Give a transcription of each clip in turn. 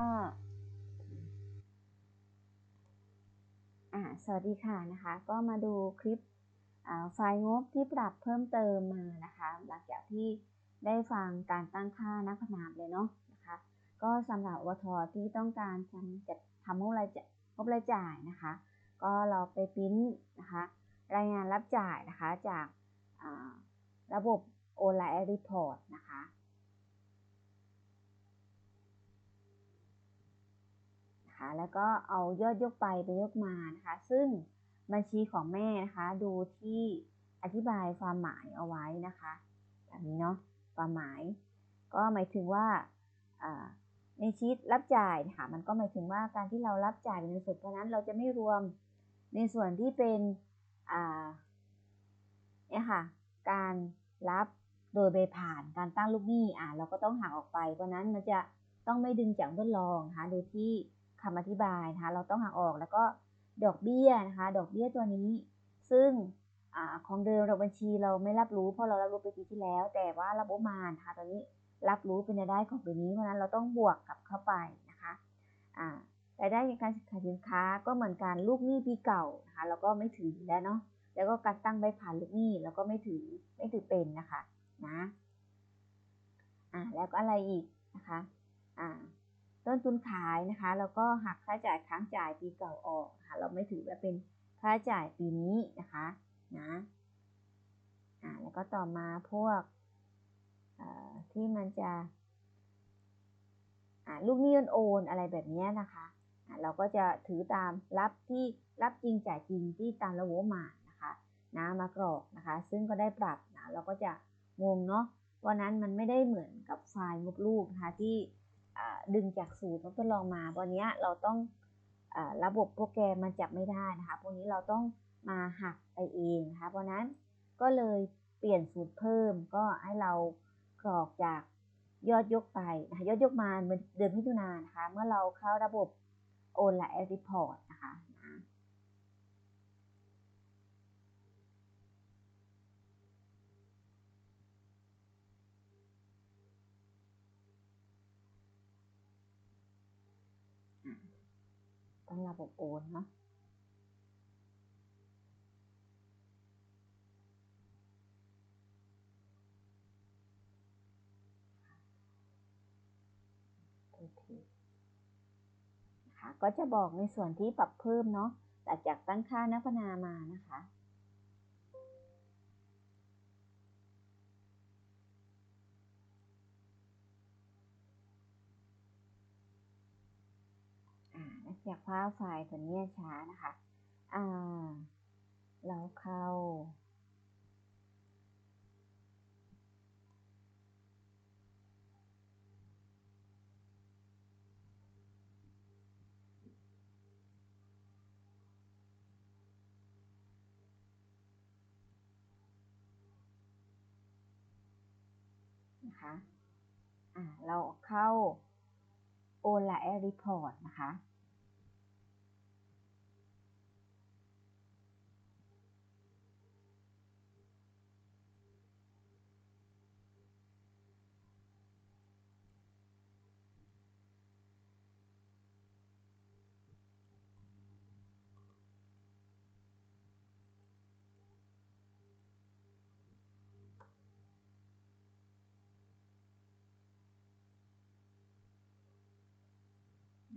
ก็สวัสดีค่ะนะคะ ก็มาดูคลิปไฟล์งบที่ปรับเพิ่มเติมมานะคะ หลังจากที่ได้ฟังการตั้งค่านักพนามเลยเนาะนะคะ ก็สำหรับวทที่ต้องการจะทำงบรายจ่ายงบรายจ่ายนะคะ ก็เราไปปริ้นนะคะ รายงานรับจ่ายนะคะจากระบบ online report นะคะ นะคะแล้วก็เอายอดยกไปไปยกมานะคะซึ่งบัญชีของแม่นะคะดูที่อธิบายความหมายเอาไว้นะคะแบบนี้เนาะความหมาย ก็หมายถึงว่าในชีตรับจ่ายนะคะมันก็หมายถึงว่าการที่เรารับจ่ายเป็นเงินสดเพราะนั้นเราจะไม่รวมในส่วนที่เป็นเนี่ยค่ะการรับโดยใบผ่านการตั้งลูกหนี้อ่าเราก็ต้องหักออกไปเพราะนั้นมันจะต้องไม่ดึงจากต้นรองะคะดยที่ คำอธิบายนะคะเราต้องหักออกแล้วก็ดอกเบี้ยนะคะ ดอกเบี้ยตัวนี้ ซึ่งอของเดิมเราบัญชีเราไม่รับรู้เพราะเรารับรู้ไปปีที่แล้ว แต่ว่าระบบมานะคะตอนนี้รับรู้เป็นรายได้ของปีนี้เพราะนั้นเราต้องบวกกับเข้าไปนะคะรายได้ในการขายสินค้าก็เหมือนกันลูกหนี้ปีเก่านะคะเราก็ไม่ถือแล้วเนาะแล้วก็การตั้งใบผ่านลูกหนี้เราก็ไม่ถือไม่ถือเป็นนะคะนะอ่าแล้วก็อะไรอีกนะคะอ่า ต้นทุนขายนะคะ แล้วก็หักค่าจ่ายค้างจ่ายปีเก่าออกค่ะ เราไม่ถือว่าเป็นค่าจ่ายปีนี้นะคะนะอ่าแล้วก็ต่อมาพวกที่มันจะลูกหนี้โอนอะไรแบบนี้นะคะเราก็จะถือตามรับที่รับจริงจ่ายจริงที่ตามระบบมานะคะนะมากรอกนะคะ ซึ่งก็ได้ปรับนะเราก็จะงงเนาะวันนั้นมันไม่ได้เหมือนกับไฟล์งบลูกนะคะที่ ดึงจากสูตรทดลองมาวันนี้เราต้องอระบบโปรแกรมมันจับไม่ได้นะคะ พวกนี้เราต้องมาหักไปเองนะคะ เพราะนั้นก็เลยเปลี่ยนสูตรเพิ่มก็ให้เรากรอกจากยอดยกไปนะคะยอดยกมาเดือนมิถุนายนนะคะ เมื่อเราเข้าระบบโอนและแอดรีพอร์ตนะคะ ต้องระบบโอนเนาะค่ะก็จะบอกในส่วนที่ปรับเพิ่มเนาะหลังจากตั้งค่านักพนามานะคะ จากภาพไฟล์ตัวนี้ช้านะคะ อ่า เราเข้า นะคะ อ่า เราเข้าโอลาแอรีพอ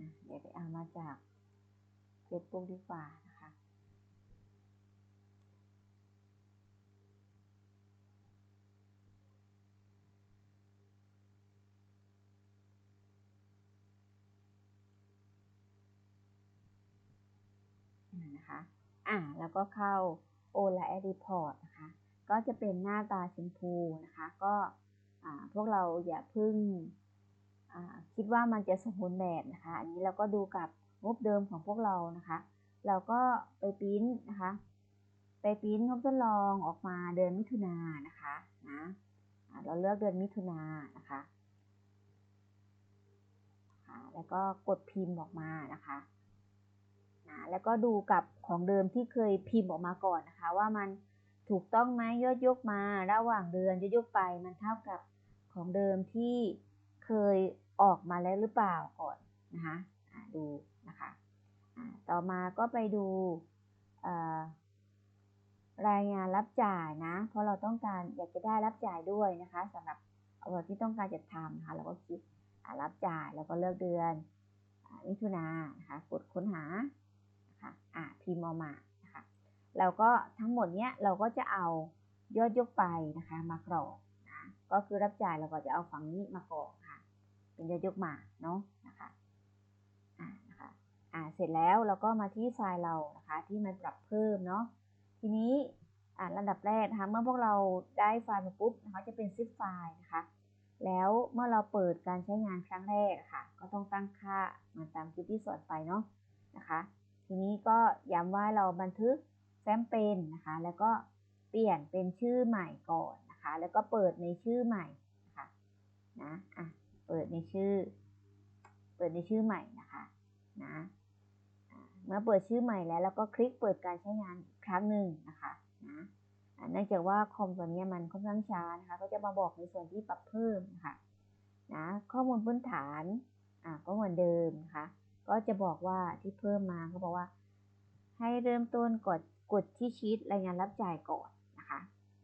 นะเดี๋ยวไปเอามาจากเฟซบุ๊กดีกว่านะคะนะคะอ่าแล้วก็เข้าโอลาแอดรีพอร์ตนะคะ ก็จะเป็นหน้าตาชมพูนะคะ ก็พวกเราอย่าพึ่ง คิดว่ามันจะสมบูรณ์แบบนะคะ อันนี้เราก็ดูกับงบเดิมของพวกเรานะคะ เราก็ไปพิมพ์นะคะ ไปพิมพ์งบทดลองออกมาเดือนมิถุนายนนะคะนะเราเลือกเดือนมิถุนายนนะคะแล้วก็กดพิมพ์ออกมานะคะนะแล้วก็ดูกับของเดิมที่เคยพิมพ์ออกมาก่อนนะคะ ว่ามันถูกต้องไหมยอดยกมา ระหว่างเดือนยอดยกไปมันเท่ากับของเดิมที่เคย ออกมาแล้วหรือเปล่าก่อนนะคะดูนะคะต่อมาก็ไปดูรายงานรับจ่ายนะ เพราะเราต้องการอยากจะได้รับจ่ายด้วยนะคะสำหรับเอาที่ต้องการจะทำนะคะเราก็คลิกรับจ่ายแล้วก็เลือกเดือนมิถุนานะคะกดค้นหานะคะอ่าพิมพ์ออกมานะคะแล้วก็ทั้งหมดเนี้ยเราก็จะเอายอดยกไปนะคะมากรอกนะก็คือรับจ่ายเราก็จะเอาฝั่งนี้มากรอก เป็นยอดยกมาเนาะนะคะอ่านะคะอ่าเสร็จแล้วเราก็มาที่ไฟล์เรานะคะที่มันปรับเพิ่มเนาะทีนี้อ่าระดับแรกนะคะเมื่อพวกเราได้ไฟล์มาปุ๊บนะคะจะเป็นซิปไฟล์นะคะแล้วเมื่อเราเปิดการใช้งานครั้งแรกค่ะ ก็ต้องตั้งค่าเหมาตามคลิปที่สอนไปเนาะนะคะ ทีนี้ก็ย้ำว่าเราบันทึกแฟ้มเป็นนะคะ แล้วก็เปลี่ยนเป็นชื่อใหม่ก่อนนะคะ แล้วก็เปิดในชื่อใหม่นะคะนะอะ เปิดในชื่อ เปิดในชื่อใหม่นะคะนะเมื่อเปิดชื่อใหม่แล้วเราก็คลิกเปิดการใช้งานครั้งหนึ่งนะคะนะเนื่องจากว่าคอมตัวนี้มันค่อนข้างช้านะคะก็จะมาบอกในส่วนที่ปรับเพิ่มนะคะนะข้อมูลพื้นฐานอ่าก็เหมือนเดิมนะคะก็จะบอกว่าที่เพิ่มมาเขาบอกว่า ให้เริ่มต้นกดกดที่ชีตรายงานรับจ่ายก่อนนะคะ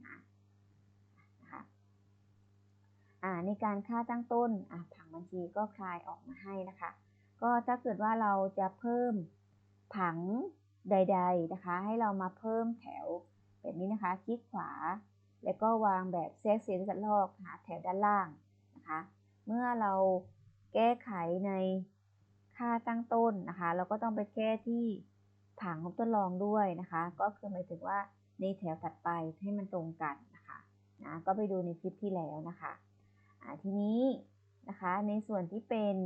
นะนะคะอ่า ในการค่าตั้งต้นผังบัญชีก็คลายออกมาให้นะคะ ก็ถ้าเกิดว่าเราจะเพิ่มผังใด ๆนะคะ ให้เรามาเพิ่มแถวแบบนี้นะคะ คลิกขวา แล้วก็วางแบบแทรกเสียงสัดลอกหาแถวด้านล่างนะคะ เมื่อเราแก้ไขในค่าตั้งต้นนะคะ เราก็ต้องไปแก้ที่ผังของทดลองด้วยนะคะ ก็คือหมายถึงว่าในแถวถัดไปให้มันตรงกันนะคะนะก็ไปดูในคลิปที่แล้วนะคะ ทีนี้นะคะในส่วนที่เป็น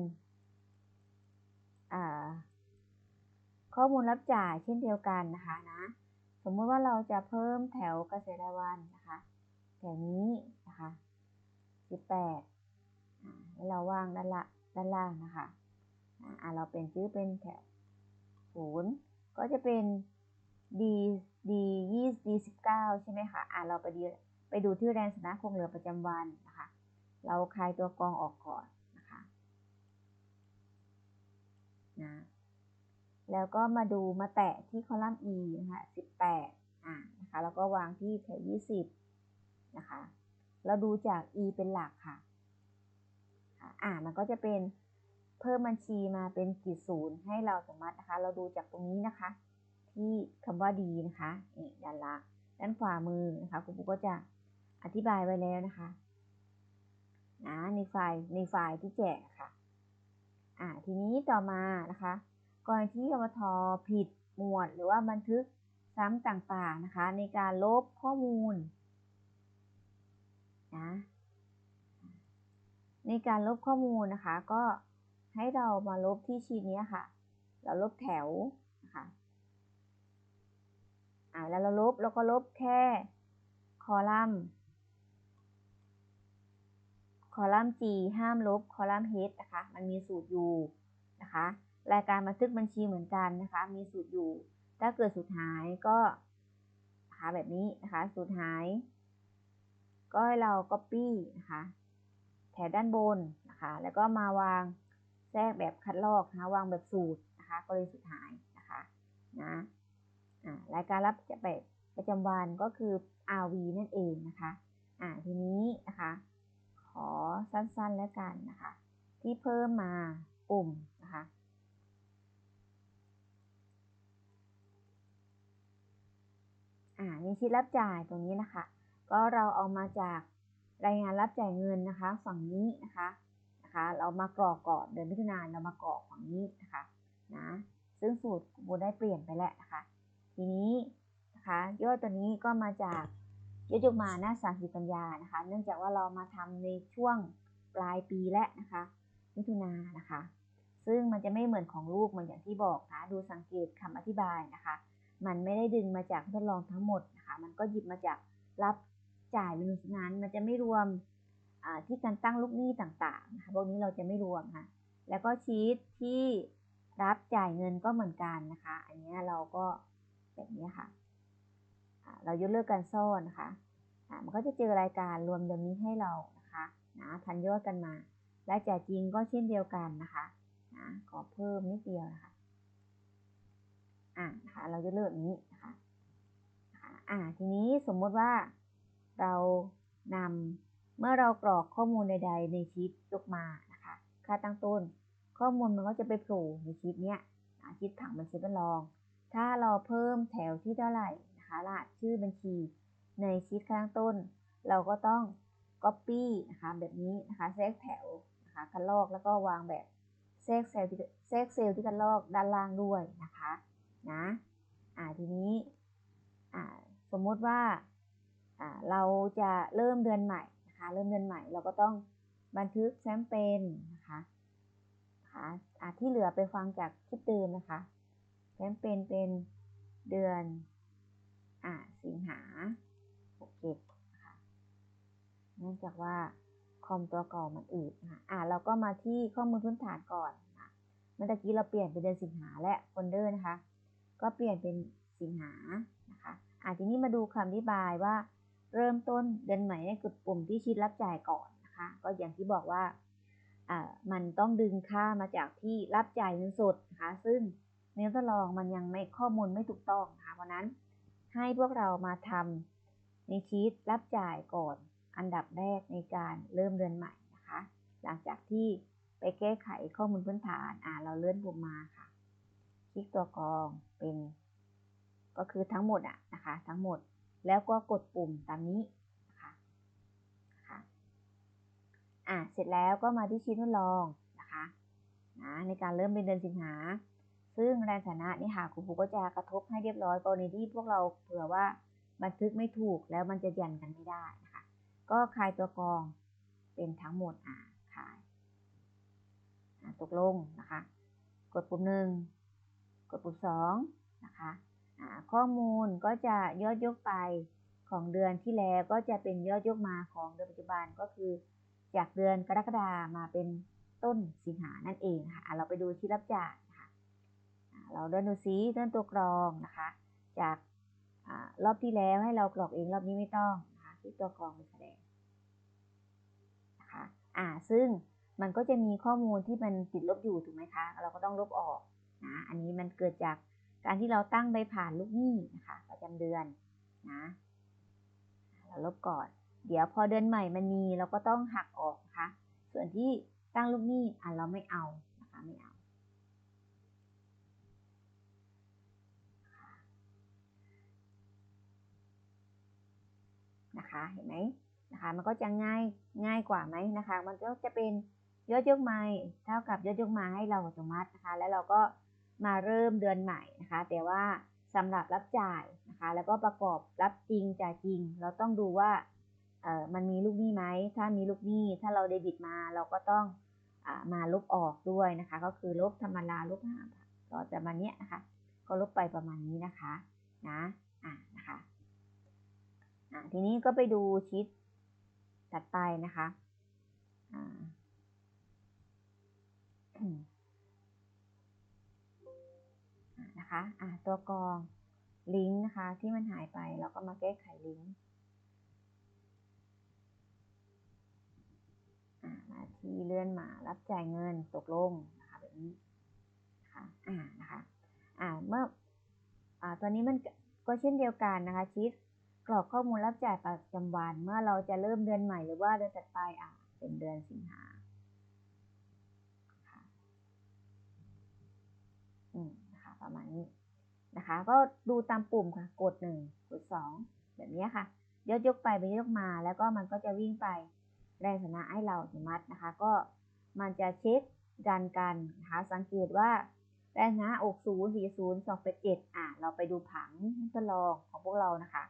ข้อมูลรับจ่ายเช่นเดียวกันนะคะนะสมมติว่าเราจะเพิ่มแถวเกษตรวันนะคะแถวนี้นะคะ18อ่าให้เราว่างด้านละด้านล่างนะคะอ่าเราเป็นชื่อเป็นแถวศูนย์ก็จะเป็น D D ยี่ D สิบเก้าใช่ไหมคะอ่าเราไปดูไปดูที่แรงชนะคงเหลือประจำวันนะคะ เราคลายตัวกรองออกก่อนนะคะนะแล้วก็มาดูมาแตะที่คอลัมน์ E นะคะ18อ่านะคะแล้วก็วางที่แถว20นะคะเราดูจาก E เป็นหลักค่ะอ่ามันก็จะเป็นเพิ่มบัญชีมาเป็นขีดศูนย์ให้เราสามารถนะคะ เราดูจากตรงนี้นะคะ ที่คำว่าดีนะคะนี่ด้านล่างด้านขวามือนะคะคุณปุ๊กก็จะอธิบายไว้แล้วนะคะ นะในไฟล์ในไฟล์ที่แจกค่ะอ่าทีนี้ต่อมานะคะกรณีที่อวทผิดหมวดหรือว่าบันทึกซ้ำต่างๆนะคะ ในการลบข้อมูลนะในการลบข้อมูลนะคะ ก็ให้เรามาลบที่ชีทนี้ค่ะ เราลบแถวนะคะอ่าแล้วเราลบแล้วก็ลบแค่คอลัมน์ คอลัมน์ G ห้ามลบ คอลัมน์ H นะคะ มันมีสูตรอยู่นะคะ รายการบันทึกบัญชีเหมือนกันนะคะ มีสูตรอยู่ ถ้าเกิดสูตรหายก็หาแบบนี้นะคะ สูตรหาย ก็ให้เรา copy นะคะ แถวด้านบนนะคะ แล้วก็มาวางแทรกแบบคัดลอกนะคะวางแบบสูตรนะคะกรณีสูตรหายนะคะนะอ่ารายการรับจะแบบประจำวันก็คือ RV นั่นเองนะคะ อ่าทีนี้นะคะ อสั้นๆแล้วกันนะคะ ที่เพิ่มมาปุ่มนะคะ อ่าในชีตรับจ่ายตรงนี้นะคะ ก็เราเอามาจากรายงานรับจ่ายเงินนะคะ ฝั่งนี้นะคะนะคะ เรามากรอกก่อนเดือนมิถุนายนเรามากรอกฝั่งนี้นะคะนะซึ่งสูตรโบได้เปลี่ยนไปแล้วนะคะ ทีนี้นะคะยอดตัวนี้ก็มาจาก ยอดยกมาหน้าสามสิบกันยานะคะ เนื่องจากว่าเรามาทำในช่วงปลายปีและนะคะ มิถุนานะคะ ซึ่งมันจะไม่เหมือนของลูกเหมือนอย่างที่บอกนะดูสังเกตคำอธิบายนะคะ มันไม่ได้ดึงมาจากทดลองทั้งหมดนะคะ มันก็หยิบมาจากรับจ่ายเป็นนั้นมันจะไม่รวมที่การตั้งลูกหนี้ต่างๆนะคะพวกนี้เราจะไม่รวมค่ะแล้วก็ชีตที่รับจ่ายเงินก็เหมือนกันนะคะ อันนี้เราก็แบบนี้ค่ะ เรายกเลิกการซ่อนนะคะมันก็จะเจอรายการรวมเดือนนี้ให้เรานะคะนะทันยอดกันมาและจ่ายจริงก็เช่นเดียวกันนะคะนะขอเพิ่มนิดเดียวนะคะอ่านะคะเราจะเลือกนี้นะคะอ่าทีนี้สมมติว่าเรานำเมื่อเรากรอกข้อมูลใด ๆ ในชีตยกมานะคะค่าตั้งต้น ข้อมูลมันก็จะไปโผล่ในชีตเนี้ยชีตผังบัญชีบัญลอง ถ้าเราเพิ่มแถวที่เท่าไหร่ นะคะรหัสชื่อบัญชีในชีตข้างต้น เราก็ต้อง Copy นะคะแบบนี้นะคะแทรกแถวนะคะคันลอกแล้วก็วางแบบแทรกเซลล์ที่แทรกเซลล์ที่คันลอกด้านล่างด้วยนะคะนะอ่าทีนี้อ่าสมมติว่าอ่าเราจะเริ่มเดือนใหม่นะคะเริ่มเดือนใหม่เราก็ต้องบันทึกแฟ้มเป็นนะคะคะอ่าที่เหลือไปฟังจากคลิปเดิมนะคะแฟ้มเป็นเป็นเดือน อ่าสิงหาหกเจ็ดค่ะเนื่องจากว่าคอมตัวเก่ามันอืดนะคะอ่าเราก็มาที่ข้อมูลพื้นฐานก่อนนะเมื่อกี้เราเปลี่ยนเป็นเดือนสิงหาและโฟลเดอร์นะคะ ก็เปลี่ยนเป็นสิงหานะคะอ่าทีนี้มาดูคำอธิบายว่าเริ่มต้นเดือนใหม่ให้กดปุ่มที่ชีตรับจ่ายก่อนนะคะ ก็อย่างที่บอกว่าอ่ามันต้องดึงค่ามาจากที่รับจ่ายเงินสดนะคะ ซึ่งในทดลองมันยังไม่ข้อมูลไม่ถูกต้องนะคะเพราะนั้น ให้พวกเรามาทำในชีตรับจ่ายก่อนอันดับแรกในการเริ่มเดือนใหม่นะคะ หลังจากที่ไปแก้ไขข้อมูลพื้นฐานอ่าเราเลื่อนปุ่มมาค่ะ คลิกตัวกรองเป็น ก็คือทั้งหมดอะนะคะ ทั้งหมดแล้วก็กดปุ่มตามนี้นะคะค่ะอ่าเสร็จแล้วก็มาที่ชีททดลองนะคะนะในการเริ่มเป็นเดือนสิงหา ซึ่งแรงฐานะนี่ค่ะครูครูก็จะกระทบให้เรียบร้อยกรณีที่พวกเราเผื่อว่าบันทึกไม่ถูกแล้วมันจะยันกันไม่ได้นะคะก็คลายตัวกรองเป็นทั้งหมดอ่าคลายตกลงนะคะ กดปุ่มหนึ่งกดปุ่มสองนะคะข้อมูลก็จะยอดยกไปของเดือนที่แล้วก็จะเป็นยอดยกมาของเดือนปัจจุบันก็คือ จากเดือนกรกฎามาเป็นต้นสิงหานั่นเองค่ะเราไปดูที่รับจ่าย เราเดินดูซิเดินตัวกรองนะคะ จากอรอบที่แล้วให้เรากรอกเองรอบนี้ไม่ต้องนะคะที่ตัวกรองเป็นแสดงนะคะอ่าซึ่งมันก็จะมีข้อมูลที่มันติดลบอยู่ถูกไหมคะ เราก็ต้องลบออกนะอันนี้มันเกิดจากการที่เราตั้งใบผ่านลูกหนี้นะคะประจำเดือนนะเราลบก่อน เดี๋ยวพอเดือนใหม่มันมีเราก็ต้องหักออกนะคะส่วนที่ตั้งลูกหนี้อะเราไม่เอานะคะไม่เอา นะคะเห็นไหมนะคะมันก็จะง่ายง่ายกว่าไหมนะคะ มันก็จะเป็นยอดยกไม้เท่ากับยอดยกมาให้เราอัตโนมัตินะคะ แล้วเราก็มาเริ่มเดือนใหม่นะคะ แต่ว่าสำหรับรับจ่ายนะคะ แล้วก็ประกอบรับจริงจ่ายจริง เราต้องดูว่าเออมันมีลูกหนี้ไหมถ้ามีลูกหนี้ถ้าเราเดบิตมาเราก็ต้องอมาลบออกด้วยนะคะ ก็คือลบธรรมดาลบห้าต่อประมาณนี้ยนะคะ ก็ลบไปประมาณนี้นะคะนะอ่านะคะ ทีนี้ก็ไปดูชีตถัดไปนะคะนะคะอ่าตัวกรองลิงก์นะคะ ที่มันหายไปเราก็มาแก้ไขลิงก์มาที่เลื่อนมารับจ่ายเงินตกลงนะคะแบบนี้นะคะอ่านะคะอ่าเมื่ออ่าตัวนี้มันก็เช่นเดียวกันนะคะชีต กรอกข้อมูลรับจ่ายประจำวันเมื่อเราจะเริ่มเดือนใหม่หรือว่าเดือนถัดไปอ่าเป็นเดือนสิงหาอืมนะคะประมาณนี้นะคะ ก็ดูตามปุ่มค่ะ กดหนึ่งกดสองแบบนี้ค่ะยกยกไปไปยกมาแล้วก็มันก็จะวิ่งไปแรงฐานะให้เราอัตโนมัตินะคะ ก็มันจะเช็คกันกันนะคะสังเกตว่าแรงฐานะอกศูนย์สี่ศูนย์สองแปดเจ็ดอะเราไปดูผังทดลองของพวกเรานะคะ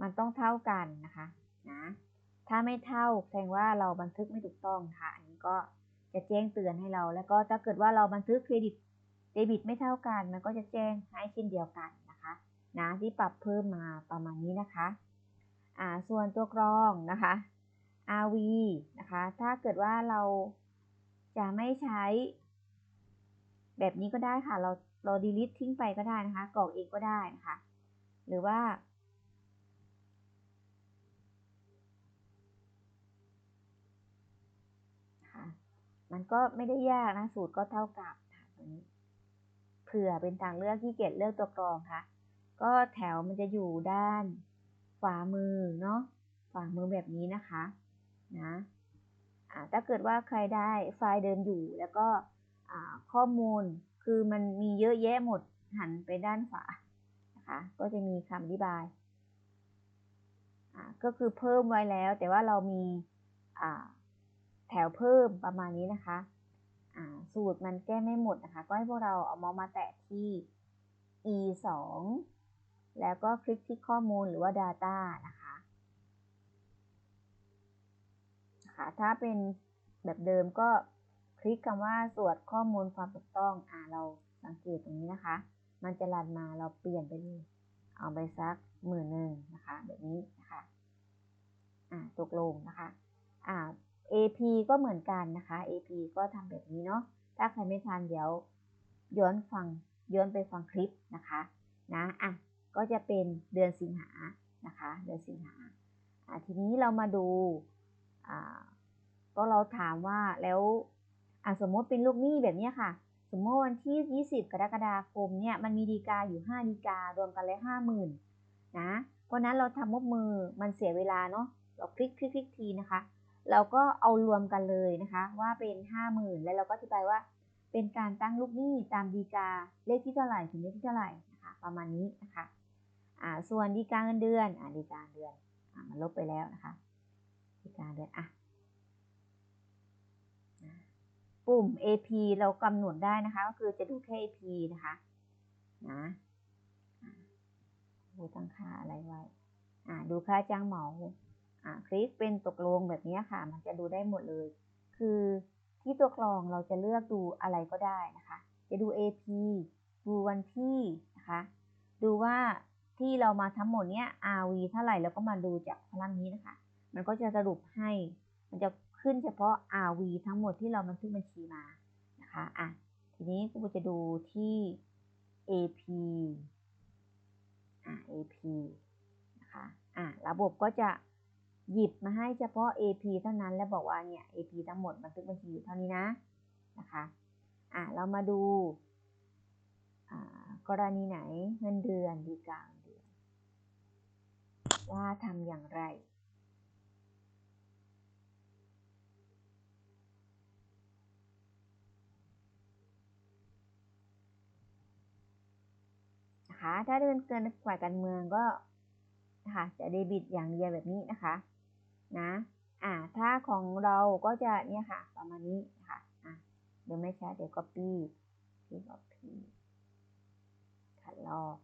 มันต้องเท่ากันนะคะนะถ้าไม่เท่าแสดงว่าเราบันทึกไม่ถูกต้องค่ะอันนี้ก็จะแจ้งเตือนให้เรา แล้วก็ถ้าเกิดว่าเราบันทึกเครดิตเดบิตไม่เท่ากัน มันก็จะแจ้งให้เช่นเดียวกันนะคะนะที่ปรับเพิ่มมาประมาณนี้นะคะอ่าส่วนตัวกรองนะคะ RV นะคะ ถ้าเกิดว่าเราจะไม่ใช้ แบบนี้ก็ได้ค่ะ เราเรา delete ทิ้งไปก็ได้นะคะกรอกเองก็ได้นะคะ หรือว่า มันก็ไม่ได้ยากนะสูตรก็เท่ากับตัวนี้เผื่อเป็นทางเลือกที่เกียจเลือกตัวกรองค่ะ ก็แถวมันจะอยู่ด้านขวามือเนาะขวามือแบบนี้นะคะนะถ้าเกิดว่าใครได้ไฟล์เดิมอยู่แล้วก็ข้อมูลคือมันมีเยอะแยะหมดหันไปด้านขวานะคะก็จะมีคำอธิบายก็คือเพิ่มไว้แล้วแต่ว่าเรามี แถวเพิ่มประมาณนี้นะคะสูตรมันแก้ไม่หมดนะคะ ก็ให้พวกเราเอามามาแตะที่ e 2แล้วก็คลิกที่ข้อมูลหรือว่า data นะคะคะถ้าเป็นแบบเดิมก็คลิกคำว่าสวดข้อมูลความถูกต้องอ่าเราสังเกตตรงนี้นะคะ มันจะรันมาเราเปลี่ยนไปเลยเอาไปสักหมื่นหนึ่งนะคะ แบบนี้นะคะอ่าตกลงนะคะอ่า AP ก็เหมือนกันนะคะ AP ก็ทำแบบนี้เนาะ ถ้าใครไม่ทันเดี๋ยวย้อนฟังย้อนไปฟังคลิปนะคะนะอะก็จะเป็นเดือนสิงหานะคะ เดือนสิงหาอ่าทีนี้เรามาดูก็เราถามว่าแล้วสมมติเป็นลูกหนี้แบบนี้ค่ะ สมมติวันที่ 20 กรกฎาคมเนี่ยมันมีดีกาอยู่ 5 ดีการวมกันเลย50,000นะเพราะนั้นเราทำมุกมือมันเสียเวลาเนาะเราคลิกคลิกคลิกทีนะคะ เราก็เอารวมกันเลยนะคะว่าเป็น 50,000 แล้วเราก็อธิบายว่า เป็นการตั้งลูกหนี้ตามดีกาเลขที่เท่าไหร่ถึงเลขที่เท่าไหร่นะคะประมาณนี้นะคะอ่าส่วนดีกาเงินเดือนอ่าดีกาเดือนอ่ามันลบไปแล้วนะคะดีกาเดือนอะปุ่ม AP เรากำหนดได้นะคะ ก็คือจะดูแค่ AP นะคะนะดูตั้งค่าอะไรไว้อ่าดูค่าจ้างเหมาอ่า คลิกเป็นตกลงแบบนี้ค่ะ มันจะดูได้หมดเลย คือที่ตัวกรองเราจะเลือกดูอะไรก็ได้นะคะ จะดู AP ดูวันที่นะคะ ดูว่าที่เรามาทั้งหมดเนี้ย RV เท่าไหร่แล้วก็มาดูจากพลังนี้นะคะ มันก็จะสรุปให้ มันจะขึ้นเฉพาะ RV ทั้งหมดที่เราบันทึกบัญชีมานะคะอะทีนี้ครูจะดูที่ AP อะ AP นะคะอะระบบก็จะ หยิบมาให้เฉพาะ AP เท่านั้นแล้วบอกว่าเนี่ย AP ทั้งหมดบันทึกบัญชีอยู่เท่านี้นะนะคะอะเรามาดูกรณีไหนเงินเดือนดีกลางเดือน ว่าทำอย่างไร นะคะ ถ้าเดินเกินฝ่ายการเมืองก็นะคะจะเดบิตอย่างเดียวแบบนี้นะคะ นะอ่าถ้าของเราก็จะเนี่ยค่ะประมาณนี้ค่ะอะเดี๋ยวไม่ใช่เดี๋ยวก็ปีพี่ก็ปีขัดลอก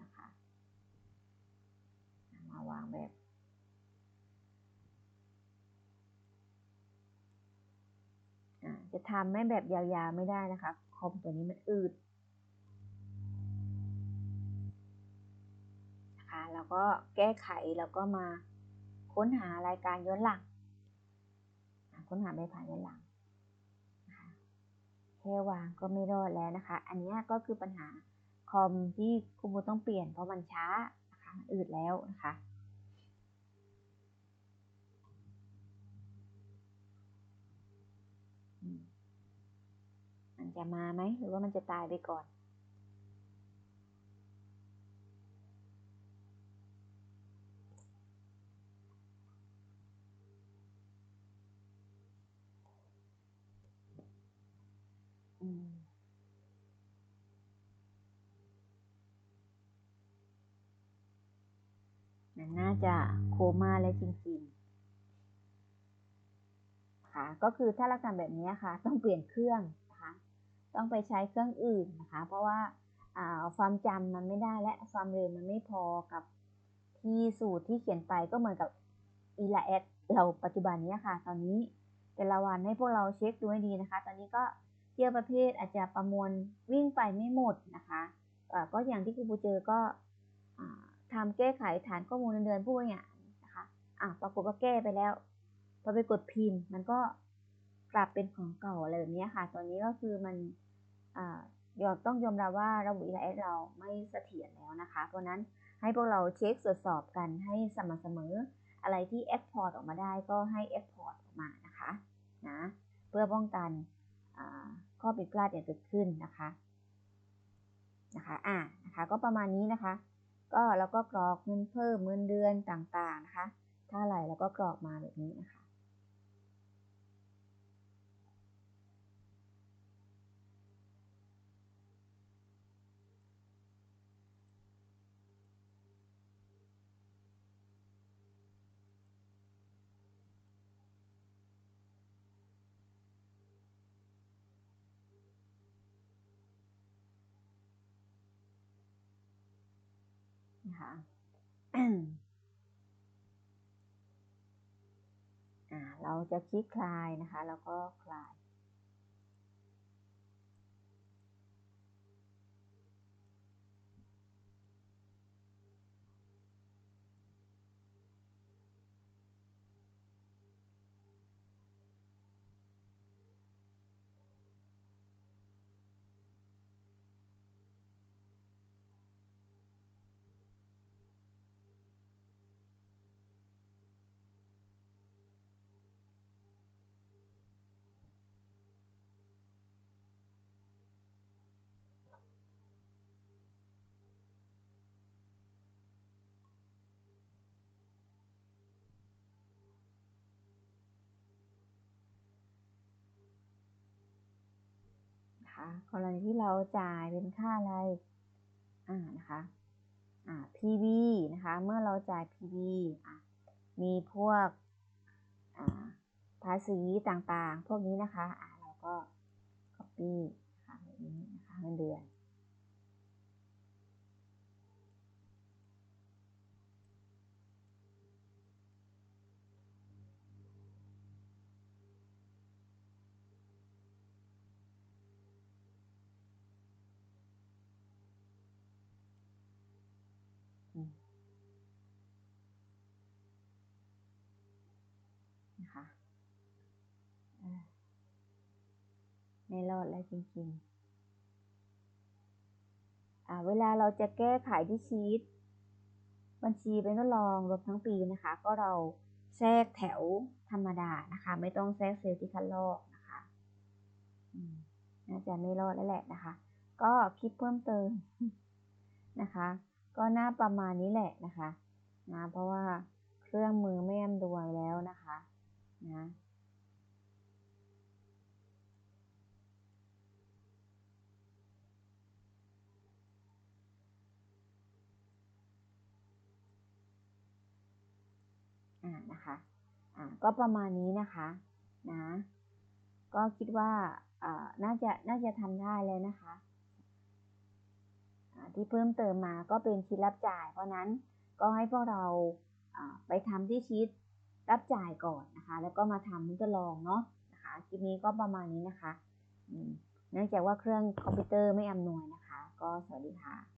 นะคะมาวางแบบจะทำไม่แบบยาวๆไม่ได้นะคะ คอมตัวนี้มันอืดนะคะแล้วก็แก้ไขแล้วก็มา ค้นหารายการย้อนหลัง ค้นหาไม่ผ่านย้อนหลังแค่วางก็ไม่รอดแล้วนะคะ อันนี้ก็คือปัญหาคอมที่คุณบูต้องเปลี่ยนเพราะมันช้านะคะอืดแล้วนะคะ มันจะมาไหมหรือว่ามันจะตายไปก่อน น่าจะโคม่าแล้วจริงๆค่ะก็คือถ้าเราทำแบบนี้ค่ะ ต้องเปลี่ยนเครื่องนะคะต้องไปใช้เครื่องอื่นนะคะ เพราะว่าความจำมันไม่ได้และความเร็วมันไม่พอกับที่สูตรที่เขียนไปก็เหมือนกับอีลาเอสเราปัจจุบันนี้ค่ะ ตอนนี้แต่ละวันให้พวกเราเช็คดูให้ดีนะคะ ตอนนี้ก็เที่ยวประเภทอาจจะประมวลวิ่งไปไม่หมดนะคะก็อย่างที่ครูปูเจอก็ ทำแก้ไขฐานข้อมูลเดือนผู้บริหารนะคะอะปรากฏว่าแก้ไปแล้วพอไปกดพิมพ์ มันก็กลับเป็นของเก่าอะไรแบบนี้ค่ะ ตอนนี้ก็คือมันยอมต้องยอมรับว่าระบบ EIS เราไม่เสถียรแล้วนะคะ เพราะนั้นให้พวกเราเช็คตรวจสอบกันให้สม่ำเสมอ อะไรที่ export ออกมาได้ก็ให้ export ออกมานะคะนะเพื่อป้องกันข้อผิดพลาดอย่างเกิดขึ้นนะคะนะคะอ่านะคะ ก็ประมาณนี้นะคะ ก็เราก็กรอกเงินเพิ่มเงินเดือนต่างๆนะคะ ถ้าอะไรเราก็กรอกมาแบบนี้นะคะ นะคะเราจะคลิกคลายนะคะ แล้วก็คลายะกรณีที่เราจ่ายเป็นค่าอะไรอ่านะคะอ่า PV นะคะเมื่อเราจ่าย PV อ่ามีพวกอ่าภาษีต่างๆ พวกนี้นะคะอ่าเราก็ copy ค่ะแบบนี้นะคะเงินเดือน นะคะไม่รอดแล้วจริงๆ เวลาเราจะแก้ไขที่ชีตบัญชีเป็นทดลองรวมทั้งปีนะคะ ก็เราแทรกแถวธรรมดานะคะ ไม่ต้องแทรกเซลล์ที่คัดลอกนะคะน่าจะไม่รอดแล้วแหละนะคะ ก็คลิปเพิ่มเติมนะคะ ก็น่าประมาณนี้แหละนะคะนะเพราะว่าเครื่องมือไม่อำนวยแล้วนะคะ นะอ่านะคะอ่าก็ประมาณนี้นะคะนะก็คิดว่าอ่าน่าจะน่าจะทำได้แล้วนะคะที่เพิ่มเติมมาก็เป็นชีตรับจ่าย เพราะนั้นก็ให้พวกเราไปทำที่ชีต รับจ่ายก่อนนะคะ แล้วก็มาทำทดลองเนาะนะคะคลิปนี้ก็ประมาณนี้นะคะเนื่องจากว่าเครื่องคอมพิวเตอร์ไม่อำนวยนะคะ ก็สวัสดีค่ะ